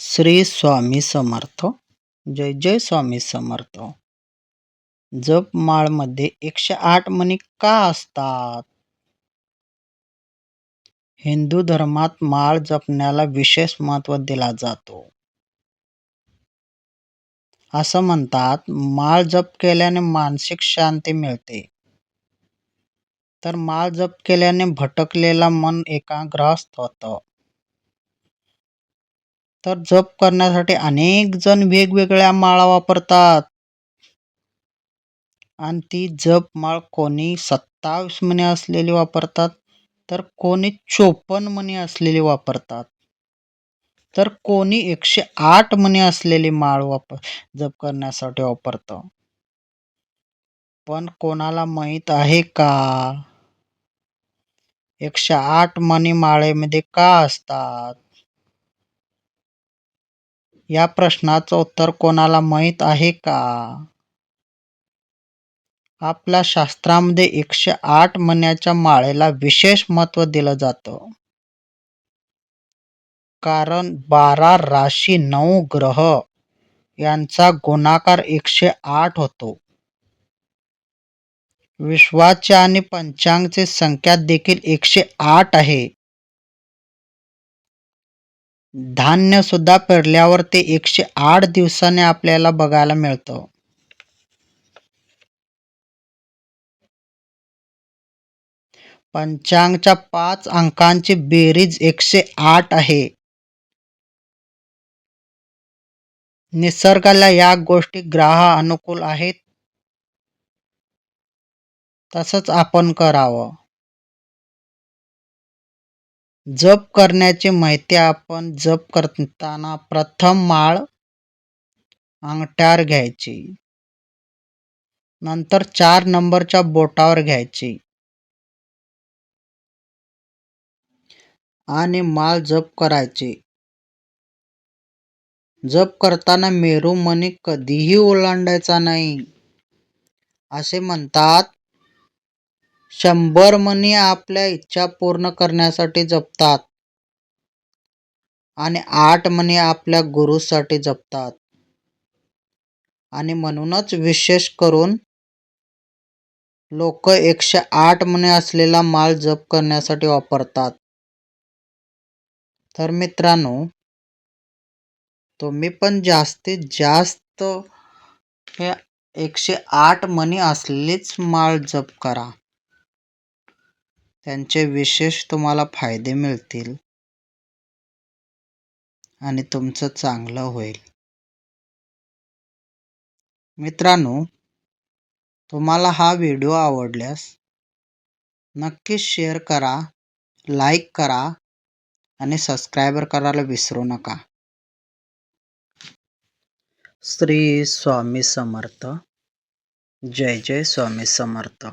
श्री स्वामी समर्थ. जय जय स्वामी समर्थ. जपमध्ये एकशे आठ मणी का असतात? हिंदू धर्मात माळ जपण्याला विशेष महत्त्व दिला जातो. असं म्हणतात माळ जप केल्याने मानसिक शांती मिळते. तर माळ जप केल्याने भटकलेला मन एकाग्रस्त होतं. तर जप करण्यासाठी अनेक जण वेगवेगळ्या माळा वापरतात. आणि ती जप माळ कोणी सत्तावीस मणी असलेली वापरतात तर कोणी चोपन्न मणी असलेली वापरतात. तर कोणी एकशे आठ मणी असलेली माळ वापर जप करण्यासाठी वापरतं. पण कोणाला माहीत आहे का? एकशे आठ मणी माळेमध्ये का असतात? या प्रश्नाचं उत्तर कोणाला माहीत आहे का? आपल्या शास्त्रामध्ये एकशे आठ मण्याच्या माळेला विशेष महत्त्व दिलं जातं. कारण बारा राशी नऊ ग्रह यांचा गुणाकार एकशे आठ होतो. विश्वाचे आणि पंचांगचे संख्या देखील एकशे आठ आहे. धान्य सुद्धा पेरल्यावर ते एकशे आठ दिवसाने आपल्याला बघायला मिळतं. पंचांगच्या पाच अंकांची बेरीज एकशे आठ आहे. निसर्गाला या गोष्टी ग्रह अनुकूल आहेत. तसंच आपण करावं. जप करण्याची माहिती आपण जप करताना प्रथम माळ अंगठ्यावर घ्यायची. नंतर चार नंबरच्या बोटावर घ्यायची. आणि माळ जप करायची. जप करताना मेरू मनी कधीही ओलांडायचा नाही. असे म्हणतात शंभर मनी आपल्या इच्छा पूर्ण करण्यासाठी जपतात. आणि आठ मणी आपल्या गुरुसाठी जपतात. आणि म्हणूनच विशेष करून लोक एकशे आठ मणी असलेला माल जप करण्यासाठी वापरतात. तर मित्रांनो तुम्ही पण जास्तीत जास्त हे एकशे आठ मणी असलेलीच माळ जप करा. त्यांचे विशेष तुम्हाला फायदे मिळतील आणि तुमचं चांगलं होईल. मित्रांनो तुम्हाला हा व्हिडिओ आवडल्यास नक्कीच शेअर करा लाईक करा आणि सबस्क्रायबर करायला विसरू नका. श्री स्वामी समर्थ. जय जय स्वामी समर्थ.